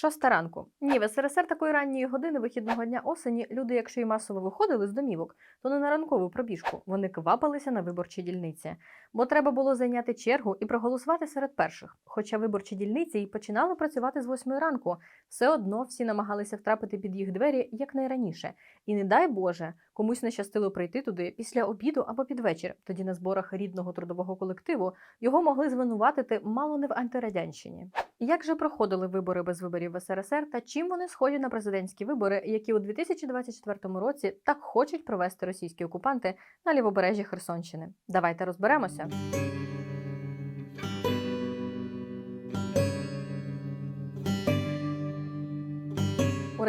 Шоста ранку. Ні, в СРСР такої ранньої години вихідного дня осені люди, якщо й масово виходили з домівок, то не на ранкову пробіжку. Вони квапилися на виборчі дільниці, бо треба було зайняти чергу і проголосувати серед перших. Хоча виборчі дільниці і починали працювати з восьмої ранку, все одно всі намагалися втрапити під їх двері якнайраніше. І не дай Боже, комусь не щастило прийти туди після обіду або під вечір. Тоді на зборах рідного трудового колективу його могли звинуватити мало не в антирадянщині. Як же проходили вибори без виборів в СРСР та чим вони схожі на президентські вибори, які у 2024 році так хочуть провести російські окупанти на лівобережжі Херсонщини? Давайте розберемося.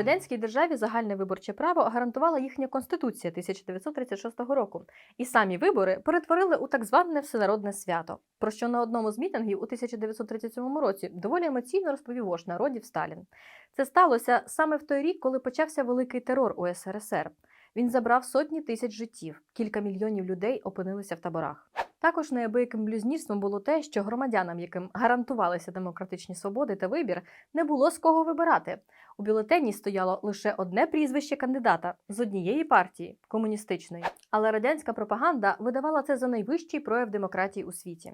У радянській державі загальне виборче право гарантувала їхня конституція 1936 року, і самі вибори перетворили у так зване всенародне свято, про що на одному з мітингів у 1937 році доволі емоційно розповів вождь народів Сталін. Це сталося саме в той рік, коли почався великий терор у СРСР. Він забрав сотні тисяч життів, кілька мільйонів людей опинилися в таборах. Також неабияким блюзнірством було те, що громадянам, яким гарантувалися демократичні свободи та вибір, не було з кого вибирати. У бюлетені стояло лише одне прізвище кандидата з однієї партії комуністичної. Але радянська пропаганда видавала це за найвищий прояв демократії у світі.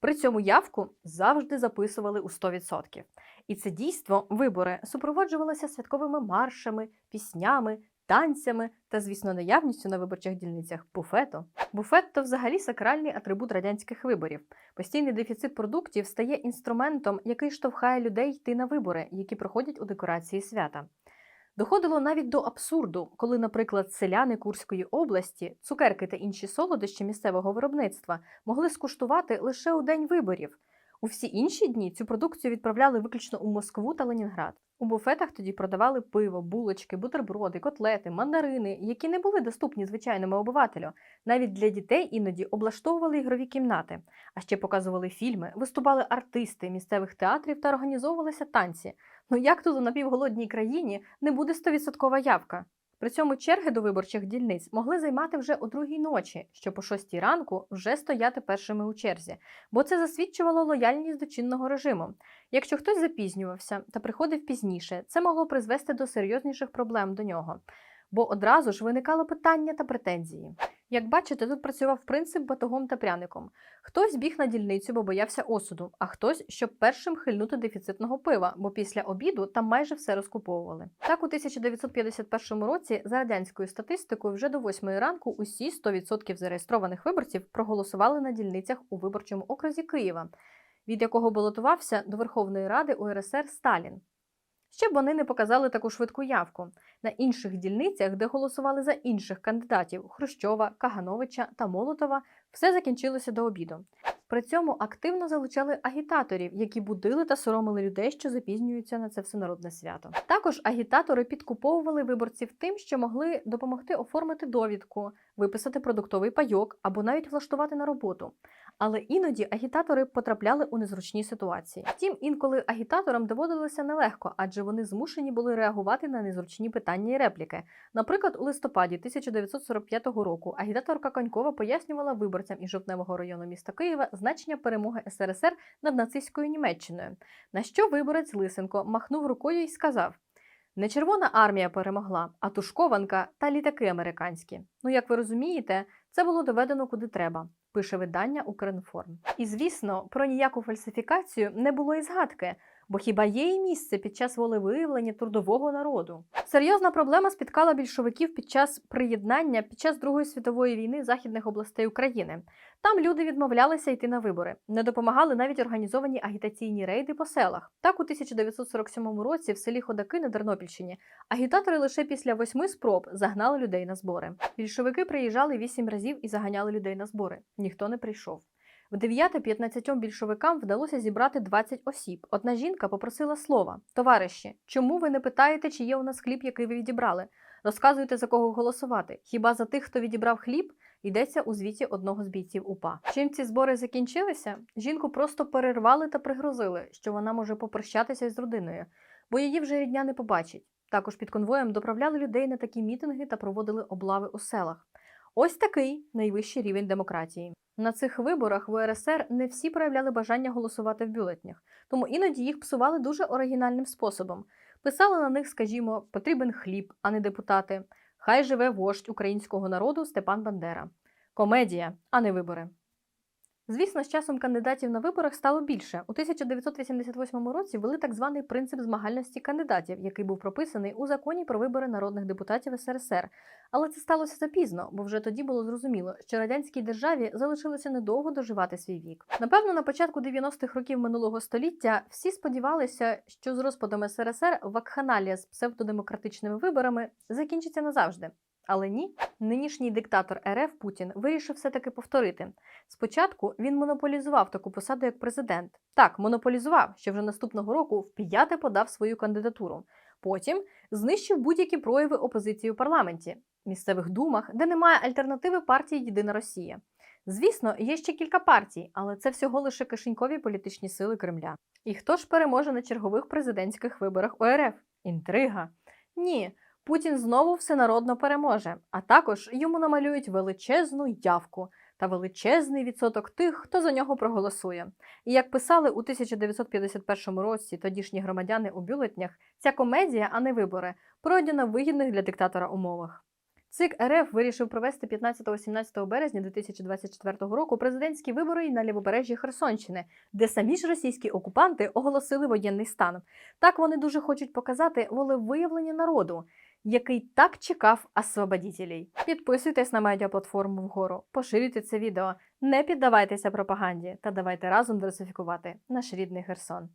При цьому явку завжди записували у 100%. І це дійство, вибори, супроводжувалося святковими маршами, піснями, танцями та, звісно, наявністю на виборчих дільницях буфету. Буфет то взагалі сакральний атрибут радянських виборів. Постійний дефіцит продуктів стає інструментом, який штовхає людей йти на вибори, які проходять у декорації свята. Доходило навіть до абсурду, коли, наприклад, селяни Курської області, цукерки та інші солодощі місцевого виробництва могли скуштувати лише у день виборів. У всі інші дні цю продукцію відправляли виключно у Москву та Ленінград. У буфетах тоді продавали пиво, булочки, бутерброди, котлети, мандарини, які не були доступні звичайному обивателю. Навіть для дітей іноді облаштовували ігрові кімнати, а ще показували фільми, виступали артисти місцевих театрів та організовувалися танці. Ну як тут у напівголодній країні не буде 100% явка? При цьому черги до виборчих дільниць могли займати вже о другій ночі, щоб о шостій ранку вже стояти першими у черзі, бо це засвідчувало лояльність до чинного режиму. Якщо хтось запізнювався та приходив пізніше, це могло призвести до серйозніших проблем до нього, бо одразу ж виникало питання та претензії. Як бачите, тут працював принцип батогом та пряником. Хтось біг на дільницю, бо боявся осуду, а хтось, щоб першим хильнути дефіцитного пива, бо після обіду там майже все розкуповували. Так, у 1951 році, за радянською статистикою, вже до 8 ранку усі 100% зареєстрованих виборців проголосували на дільницях у виборчому окрузі Києва, від якого балотувався до Верховної Ради УРСР Сталін. Ще б вони не показали таку швидку явку. На інших дільницях, де голосували за інших кандидатів Хрущова, Кагановича та Молотова, все закінчилося до обіду. При цьому активно залучали агітаторів, які будили та соромили людей, що запізнюються на це всенародне свято. Також агітатори підкуповували виборців тим, що могли допомогти оформити довідку, виписати продуктовий пайок або навіть влаштувати на роботу. Але іноді агітатори потрапляли у незручні ситуації. Втім, інколи агітаторам доводилося нелегко, адже вони змушені були реагувати на незручні питання і репліки. Наприклад, у листопаді 1945 року агітаторка Конькова пояснювала виборцям із жовтневого району міста Києва значення перемоги СРСР над нацистською Німеччиною. На що виборець Лисенко махнув рукою і сказав. Не Червона армія перемогла, а тушкованка та літаки американські. Ну, як ви розумієте, це було доведено куди треба, пише видання Укрінформ. І звісно, про ніяку фальсифікацію не було і згадки, бо хіба є і місце під час волевиявлення трудового народу? Серйозна проблема спіткала більшовиків під час приєднання під час Другої світової війни західних областей України. Там люди відмовлялися йти на вибори, не допомагали навіть організовані агітаційні рейди по селах. Так, у 1947 році в селі Ходаки на Тернопільщині агітатори лише після восьми спроб загнали людей на збори. Більшовики приїжджали вісім разів і заганяли людей на збори. Ніхто не прийшов. В 9 15 більшовикам вдалося зібрати 20 осіб. Одна жінка попросила слова: Товариші, чому ви не питаєте, чи є у нас хліб, який ви відібрали? Розказуйте, за кого голосувати. Хіба за тих, хто відібрав хліб? Йдеться у звіті одного з бійців УПА. Чим ці збори закінчилися? Жінку просто перервали та пригрозили, що вона може попрощатися з родиною, бо її вже рідня не побачить. Також під конвоєм доправляли людей на такі мітинги та проводили облави у селах. Ось такий найвищий рівень демократії. На цих виборах в УРСР не всі проявляли бажання голосувати в бюлетнях, тому іноді їх псували дуже оригінальним способом. Писали на них, скажімо, потрібен хліб, а не депутати. Хай живе вождь українського народу Степан Бандера. Комедія, а не вибори. Звісно, з часом кандидатів на виборах стало більше. У 1988 році ввели так званий принцип змагальності кандидатів, який був прописаний у законі про вибори народних депутатів СРСР. Але це сталося запізно, бо вже тоді було зрозуміло, що радянській державі залишилося недовго доживати свій вік. Напевно, на початку 90-х років минулого століття всі сподівалися, що з розпадом СРСР вакханалія з псевдодемократичними виборами закінчиться назавжди. Але ні, нинішній диктатор РФ Путін вирішив все-таки повторити. Спочатку він монополізував таку посаду як президент. Так, монополізував, що вже наступного року вп'яте подав свою кандидатуру. Потім знищив будь-які прояви опозиції у парламенті, місцевих думах, де немає альтернативи партії Єдина Росія. Звісно, є ще кілька партій, але це всього лише кишенькові політичні сили Кремля. І хто ж переможе на чергових президентських виборах ОРФ? Інтрига? Ні. Путін знову всенародно переможе, а також йому намалюють величезну явку та величезний відсоток тих, хто за нього проголосує. І як писали у 1951 році тодішні громадяни у бюлетнях, ця комедія, а не вибори, пройде на вигідних для диктатора умовах. ЦИК РФ вирішив провести 15-17 березня 2024 року президентські вибори на лівобережжі Херсонщини, де самі ж російські окупанти оголосили воєнний стан. Так вони дуже хочуть показати волевиявлення народу, який так чекав освободітелей. Підписуйтесь на медіаплатформу вгору, поширюйте це відео, не піддавайтеся пропаганді та давайте разом диверсифікувати наш рідний Херсон.